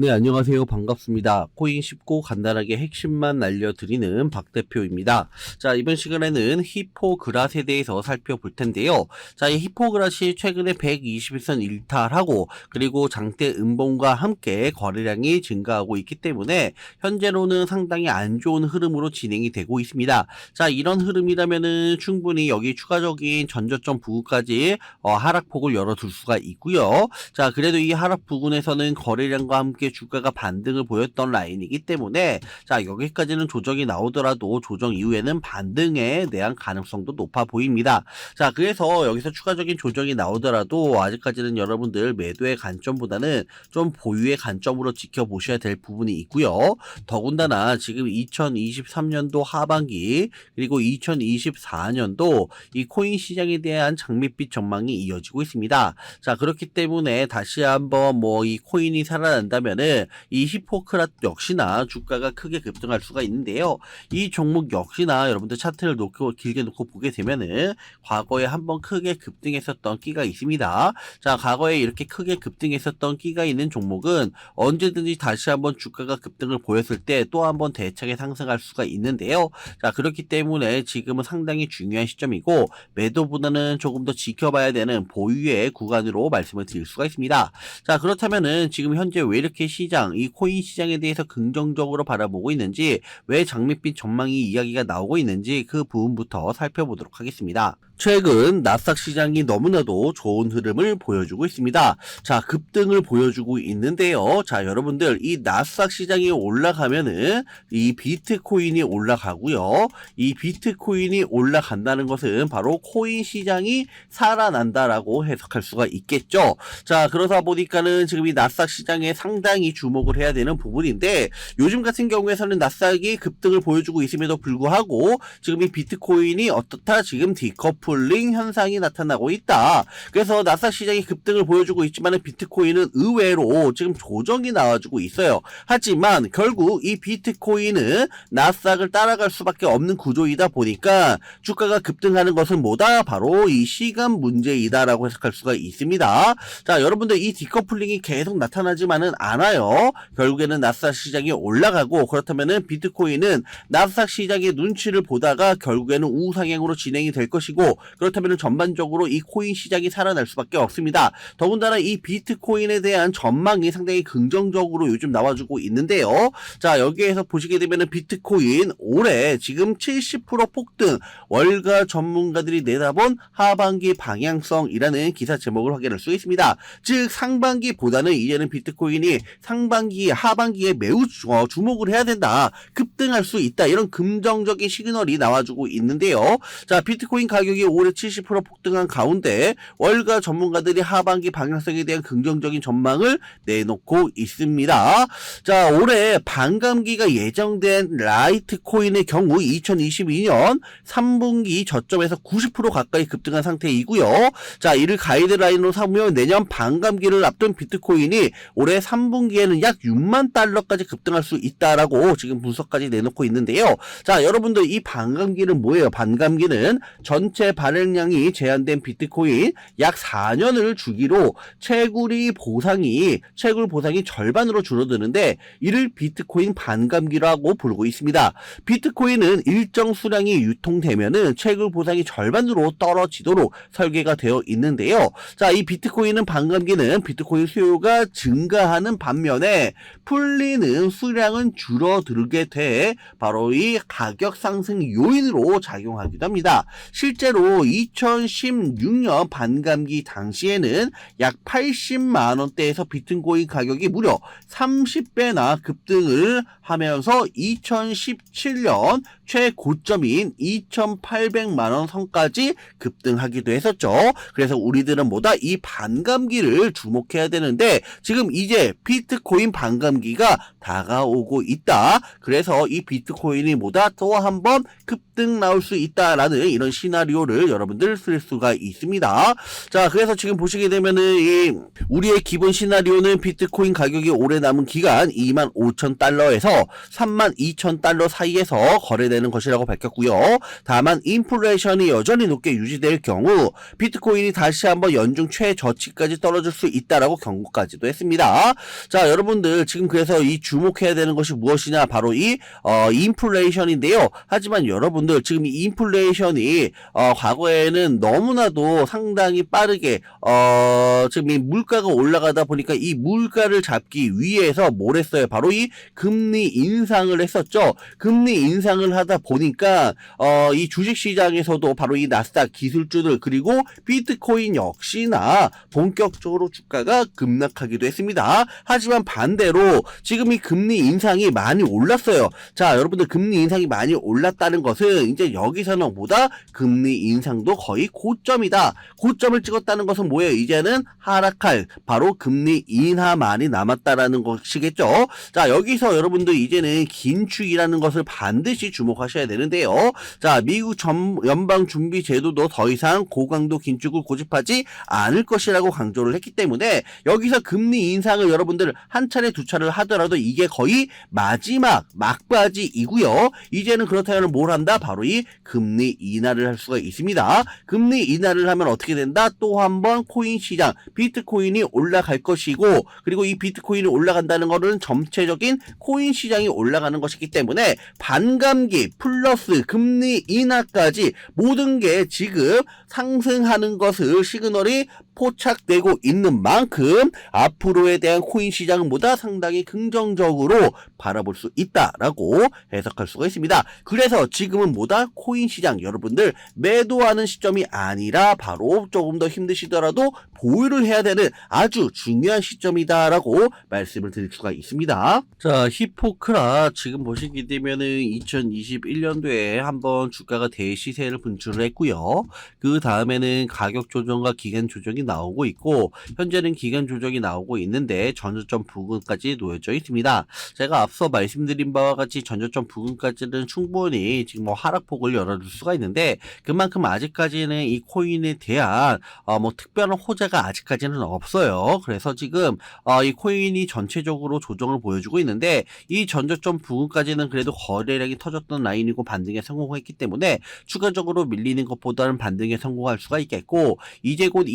네, 안녕하세요. 반갑습니다. 코인 쉽고 간단하게 핵심만 알려드리는 박 대표입니다. 자, 이번 시간에는 히포그랏에 대해서 살펴볼 텐데요. 자, 이 히포그랏이 최근에 121선 일탈하고 그리고 장대 음봉과 함께 거래량이 증가하고 있기 때문에 현재로는 상당히 안 좋은 흐름으로 진행이 되고 있습니다. 자, 이런 흐름이라면은 충분히 여기 추가적인 전저점 부근까지 어, 하락폭을 열어둘 수가 있고요. 자, 그래도 이 하락 부근에서는 거래량과 함께 주가가 반등을 보였던 라인이기 때문에 자, 여기까지는 조정이 나오더라도 조정 이후에는 반등에 대한 가능성도 높아 보입니다. 자, 그래서 여기서 추가적인 조정이 나오더라도 아직까지는 여러분들 매도의 관점보다는 좀 보유의 관점으로 지켜보셔야 될 부분이 있고요. 더군다나 지금 2023년도 하반기 그리고 2024년도 이 코인 시장에 대한 장밋빛 전망이 이어지고 있습니다. 자, 그렇기 때문에 다시 한번 뭐 이 코인이 살아난다면 은이 히포크랏 역시나 주가가 크게 급등할 수가 있는데요. 이 종목 역시나 여러분들 차트를 놓고 길게 놓고 보게 되면은 과거에 한번 크게 급등했었던 끼가 있습니다. 자, 과거에 이렇게 크게 급등했었던 끼가 있는 종목은 언제든지 다시 한번 주가가 급등을 보였을 때 또 한번 대차게 상승할 수가 있는데요. 자, 그렇기 때문에 지금은 상당히 중요한 시점이고 매도보다는 조금 더 지켜봐야 되는 보유의 구간으로 말씀을 드릴 수가 있습니다. 자, 그렇다면은 지금 현재 왜 이렇게 시장, 이 코인 시장에 대해서 긍정적으로 바라보고 있는지, 왜 장밋빛 전망이 이야기가 나오고 있는지 그 부분부터 살펴보도록 하겠습니다. 최근 나스닥 시장이 너무나도 좋은 흐름을 보여주고 있습니다. 자, 급등을 보여주고 있는데요. 자, 여러분들 이 나스닥 시장이 올라가면은 이 비트코인이 올라가고요. 이 비트코인이 올라간다는 것은 바로 코인 시장이 살아난다라고 해석할 수가 있겠죠. 자, 그러다 보니까는 지금 이 나스닥 시장에 상당히 주목을 해야 되는 부분인데 요즘 같은 경우에서는 나스닥이 급등을 보여주고 있음에도 불구하고 지금 이 비트코인이 어떻다 지금 디커 플링 현상이 나타나고 있다. 그래서 나스닥 시장이 급등을 보여주고 있지만 비트코인은 의외로 지금 조정이 나와주고 있어요. 하지만 결국 이 비트코인은 나스닥을 따라갈 수밖에 없는 구조이다 보니까 주가가 급등하는 것은 뭐다? 바로 이 시간 문제이다라고 해석할 수가 있습니다. 자, 여러분들 이 디커플링이 계속 나타나지만은 않아요. 결국에는 나스닥 시장이 올라가고 그렇다면은 비트코인은 나스닥 시장의 눈치를 보다가 결국에는 우상향으로 진행이 될 것이고 그렇다면은 전반적으로 이 코인 시장이 살아날 수밖에 없습니다. 더군다나 이 비트코인에 대한 전망이 상당히 긍정적으로 요즘 나와주고 있는데요. 자, 여기에서 보시게 되면은 비트코인 올해 지금 70% 폭등 월가 전문가들이 내다본 하반기 방향성이라는 기사 제목을 확인할 수 있습니다. 즉 상반기보다는 이제는 비트코인이 상반기 하반기에 매우 주- 어, 주목을 해야 된다. 급등할 수 있다. 이런 긍정적인 시그널이 나와주고 있는데요. 자, 비트코인 가격이 올해 70% 폭등한 가운데 월가 전문가들이 하반기 방향성에 대한 긍정적인 전망을 내놓고 있습니다. 자, 올해 반감기가 예정된 라이트 코인의 경우 2022년 3분기 저점에서 90% 가까이 급등한 상태이고요. 자, 이를 가이드라인으로 삼으면 내년 반감기를 앞둔 비트코인이 올해 3분기에는 약 6만 달러까지 급등할 수 있다라고 지금 분석까지 내놓고 있는데요. 자, 여러분들 이 반감기는 뭐예요? 반감기는 전체 발행량이 제한된 비트코인 약 4년을 주기로 채굴이 보상이 채굴 보상이 절반으로 줄어드는데 이를 비트코인 반감기라고 부르고 있습니다. 비트코인은 일정 수량이 유통되면은 채굴 보상이 절반으로 떨어지도록 설계가 되어 있는데요. 자, 이 비트코인은 반감기는 비트코인 수요가 증가하는 반면에 풀리는 수량은 줄어들게 돼 바로 이 가격 상승 요인으로 작용하기도 합니다. 실제로 2016년 반감기 당시에는 약 80만 원대에서 비트코인 가격이 무려 30배나 급등을 하면서 2017년 최고점인 2,800만 원 선까지 급등하기도 했었죠. 그래서 우리들은 뭐다 이 반감기를 주목해야 되는데 지금 이제 비트코인 반감기가 다가오고 있다. 그래서 이 비트코인이 뭐다 또 한 번 급등 나올 수 있다라는 이런 시나리오를 여러분들 쓸 수가 있습니다. 자, 그래서 지금 보시게 되면은 이 우리의 기본 시나리오는 비트코인 가격이 오래 남은 기간 2만 5천 달러에서 3만 2천 달러 사이에서 거래되는 되는 것이라고 밝혔고요. 다만 인플레이션이 여전히 높게 유지될 경우 비트코인이 다시 한번 연중 최저치까지 떨어질 수 있다라고 경고까지도 했습니다. 자, 여러분들 지금 그래서 이 주목해야 되는 것이 무엇이냐? 바로 이 어, 인플레이션인데요. 하지만 여러분들 지금 이 인플레이션이 어, 과거에는 너무나도 상당히 빠르게 어, 지금 이 물가가 올라가다 보니까 이 물가를 잡기 위해서 뭘 했어요? 바로 이 금리 인상을 했었죠. 금리 인상을 하다 보니까 어, 이 주식 시장에서도 바로 이 나스닥 기술주들 그리고 비트코인 역시나 본격적으로 주가가 급락하기도 했습니다. 하지만 반대로 지금 이 금리 인상이 많이 올랐어요. 자, 여러분들 금리 인상이 많이 올랐다는 것은 이제 여기서는 보다 금리 인상도 거의 고점이다. 고점을 찍었다는 것은 뭐예요? 이제는 하락할 바로 금리 인하만이 남았다라는 것이겠죠. 자, 여기서 여러분들 이제는 긴축이라는 것을 반드시 주목 하셔야 되는데요. 자, 미국 전, 연방준비제도도 더 이상 고강도 긴축을 고집하지 않을 것이라고 강조를 했기 때문에 여기서 금리 인상을 여러분들 한 차례 두 차례를 하더라도 이게 거의 마지막 막바지이고요. 이제는 그렇다면 뭘 한다? 바로 이 금리 인하를 할 수가 있습니다. 금리 인하를 하면 어떻게 된다? 또 한 번 코인 시장 비트코인이 올라갈 것이고 그리고 이 비트코인이 올라간다는 것은 전체적인 코인 시장이 올라가는 것이기 때문에 반감기 플러스 금리 인하까지 모든 게 지금 상승하는 것을 시그널이 포착되고 있는 만큼 앞으로에 대한 코인 시장보다 상당히 긍정적으로 바라볼 수 있다라고 해석할 수가 있습니다. 그래서 지금은 뭐다? 코인 시장 여러분들 매도하는 시점이 아니라 바로 조금 더 힘드시더라도 보유를 해야 되는 아주 중요한 시점이다라고 말씀을 드릴 수가 있습니다. 자, 히포크라 지금 보시게 되면은 2021년도에 한번 주가가 대시세를 분출을 했고요. 그 다음에는 가격 조정과 기간 조정이 나오고 있고 현재는 기간 조정이 나오고 있는데 전저점 부근까지 놓여져 있습니다. 제가 앞서 말씀드린 바와 같이 전저점 부근까지는 충분히 지금 뭐 하락폭을 열어줄 수가 있는데 그만큼 아직까지는 이 코인에 대한 어, 뭐 특별한 호재가 아직까지는 없어요. 그래서 지금 어, 이 코인이 전체적으로 조정을 보여주고 있는데 이 전저점 부근까지는 그래도 거래량이 터졌던 라인이고 반등에 성공했기 때문에 추가적으로 밀리는 것보다는 반등에 성공할 수가 있겠고 이제 곧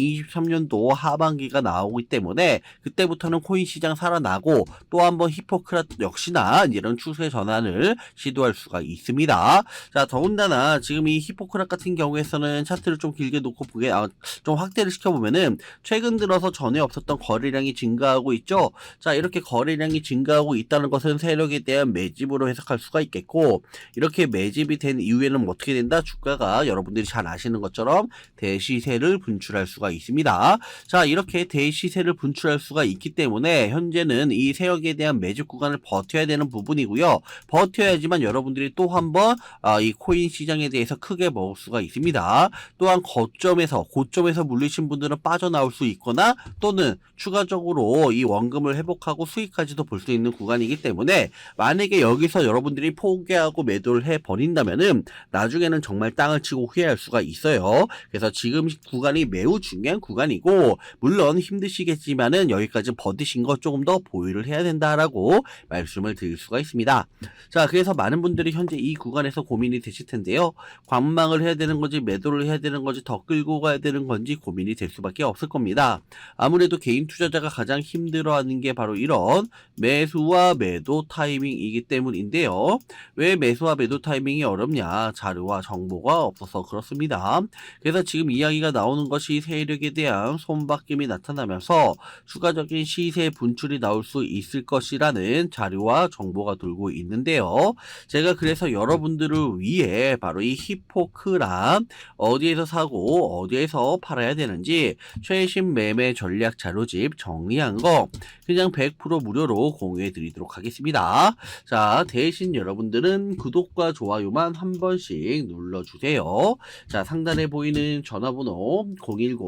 2023년도 하반기가 나오기 때문에 그때부터는 코인 시장 살아나고 또 한번 히포크라 역시나 이런 추세 전환을 시도할 수가 있습니다. 자, 더군다나 지금 이 히포크라 같은 경우에서는 차트를 좀 길게 놓고 보게 아, 좀 확대를 시켜보면은 최근 들어서 전에 없었던 거래량이 증가하고 있죠. 자, 이렇게 거래량이 증가하고 있다는 것은 세력에 대한 매집으로 해석할 수가 있겠고 이렇게 매집이 된 이후에는 어떻게 된다? 주가가 여러분들이 잘 아시는 것처럼 대시세를 분출할 수가 있습니다. 자, 이렇게 대시세를 분출할 수가 있기 때문에 현재는 이 세력에 대한 매집 구간을 버텨야 되는 부분이고요. 버텨야지만 여러분들이 또 한번 아, 이 코인 시장에 대해서 크게 먹을 수가 있습니다. 또한 거점에서 고점에서 물리신 분들은 빠져나올 수 있거나 또는 추가적으로 이 원금을 회복하고 수익까지도 볼 수 있는 구간이기 때문에 만약에 여기서 여러분들이 포기하고 매도를 해 버린다면은 나중에는 정말 땅을 치고 후회할 수가 있어요. 그래서 지금 구간이 매우 중요한 구간이고 물론 힘드시겠지만은 여기까지 버티신 거 조금 더 보유를 해야 된다라고 말씀을 드릴 수가 있습니다. 자, 그래서 많은 분들이 현재 이 구간에서 고민이 되실 텐데요. 관망을 해야 되는 건지 매도를 해야 되는 건지 더 끌고 가야 되는 건지 고민이 될 수밖에 없을 겁니다. 아무래도 개인 투자자가 가장 힘들어하는 게 바로 이런 매수와 매도 타이밍이기 때문인데요. 왜 매수와 매도 타이밍이 어렵냐? 자료와 정보가 없어서 그렇습니다. 그래서 지금 이야기가 나오는 것이 세 력에 대한 손바뀜이 나타나면서 추가적인 시세 분출이 나올 수 있을 것이라는 자료와 정보가 돌고 있는데요. 제가 그래서 여러분들을 위해 바로 이 히포크라 어디에서 사고 어디에서 팔아야 되는지 최신 매매 전략 자료집 정리한 거 그냥 100% 무료로 공유해 드리도록 하겠습니다. 자, 대신 여러분들은 구독과 좋아요만 한 번씩 눌러주세요. 자, 상단에 보이는 전화번호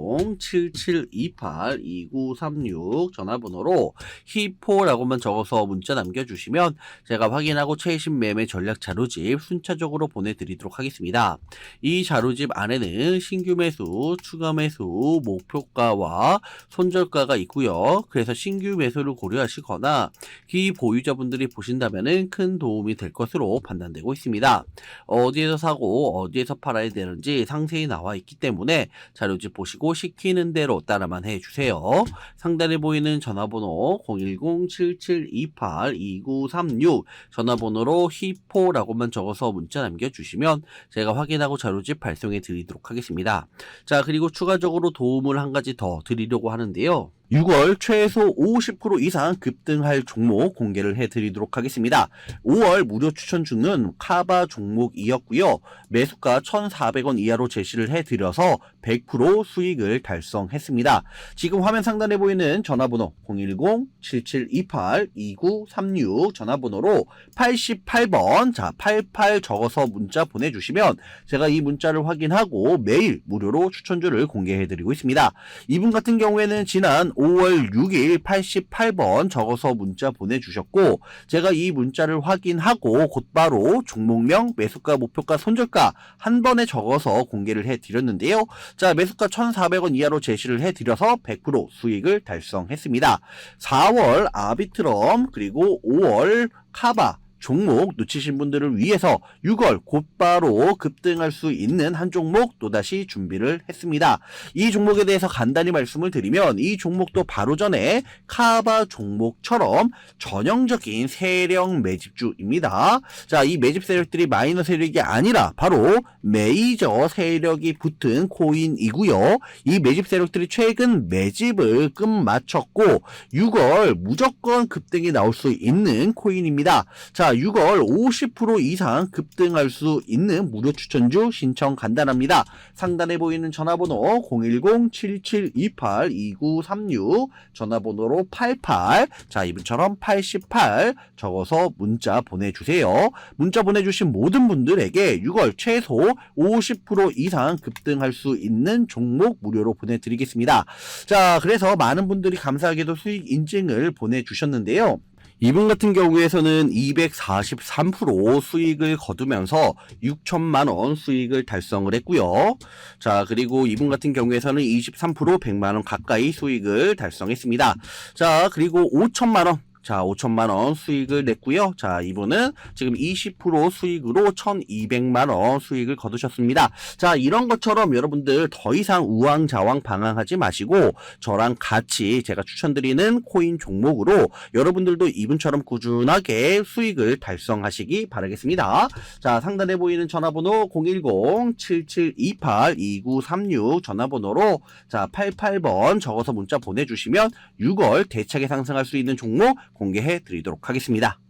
010-7728-2936 전화번호로 히포라고만 적어서 문자 남겨주시면 제가 확인하고 최신 매매 전략 자료집 순차적으로 보내드리도록 하겠습니다. 이 자료집 안에는 신규 매수, 추가 매수, 목표가와 손절가가 있고요. 그래서 신규 매수를 고려하시거나 기 보유자분들이 보신다면 큰 도움이 될 것으로 판단되고 있습니다. 어디에서 사고 어디에서 팔아야 되는지 상세히 나와 있기 때문에 자료집 보시고 시키는 대로 따라만 해주세요. 상단에 보이는 전화번호 010-7728-2936 전화번호로 히포라고만 적어서 문자 남겨주시면 제가 확인하고 자료집 발송해 드리도록 하겠습니다. 자, 그리고 추가적으로 도움을 한 가지 더 드리려고 하는데요. 6월 최소 50% 이상 급등할 종목 공개를 해드리도록 하겠습니다. 5월 무료 추천 중은 카바 종목이었고요. 매수가 1,400원 이하로 제시를 해드려서 100% 수익을 달성했습니다. 지금 화면 상단에 보이는 전화번호 010-7728-2936 전화번호로 88번 자 88 적어서 문자 보내주시면 제가 이 문자를 확인하고 매일 무료로 추천주를 공개해드리고 있습니다. 이분 같은 경우에는 지난 5월 6일 88번 적어서 문자 보내주셨고 제가 이 문자를 확인하고 곧바로 종목명, 매수가, 목표가, 손절가 한 번에 적어서 공개를 해드렸는데요. 자 매수가 1,400원 이하로 제시를 해드려서 100% 수익을 달성했습니다. 4월 아비트럼 그리고 5월 카바 종목 놓치신 분들을 위해서 6월 곧바로 급등할 수 있는 한 종목 또다시 준비를 했습니다. 이 종목에 대해서 간단히 말씀을 드리면 이 종목도 바로 전에 카바 종목처럼 전형적인 세력 매집주입니다. 자, 이 매집 세력들이 마이너 세력이 아니라 바로 메이저 세력이 붙은 코인이고요. 이 매집 세력들이 최근 매집을 끝마쳤고 6월 무조건 급등이 나올 수 있는 코인입니다. 자, 6월 50% 이상 급등할 수 있는 무료 추천주 신청 간단합니다. 상단에 보이는 전화번호 010-7728-2936 전화번호로 88 자, 이분처럼 88 적어서 문자 보내주세요. 문자 보내주신 모든 분들에게 6월 최소 50% 이상 급등할 수 있는 종목 무료로 보내드리겠습니다. 자, 그래서 많은 분들이 감사하게도 수익 인증을 보내주셨는데요. 이분 같은 경우에서는 243% 수익을 거두면서 6천만 원 수익을 달성을 했고요. 자, 그리고 이분 같은 경우에서는 23% 100만 원 가까이 수익을 달성했습니다. 자, 그리고 5천만 원 자, 5천만 원 수익을 냈고요. 자, 이분은 지금 20% 수익으로 1,200만 원 수익을 거두셨습니다. 자, 이런 것처럼 여러분들 더 이상 우왕좌왕 방황하지 마시고 저랑 같이 제가 추천드리는 코인 종목으로 여러분들도 이분처럼 꾸준하게 수익을 달성하시기 바라겠습니다. 자, 상단에 보이는 전화번호 010-7728-2936 전화번호로 자, 88번 적어서 문자 보내주시면 6월 대차게 상승할 수 있는 종목 공개해 드리도록 하겠습니다.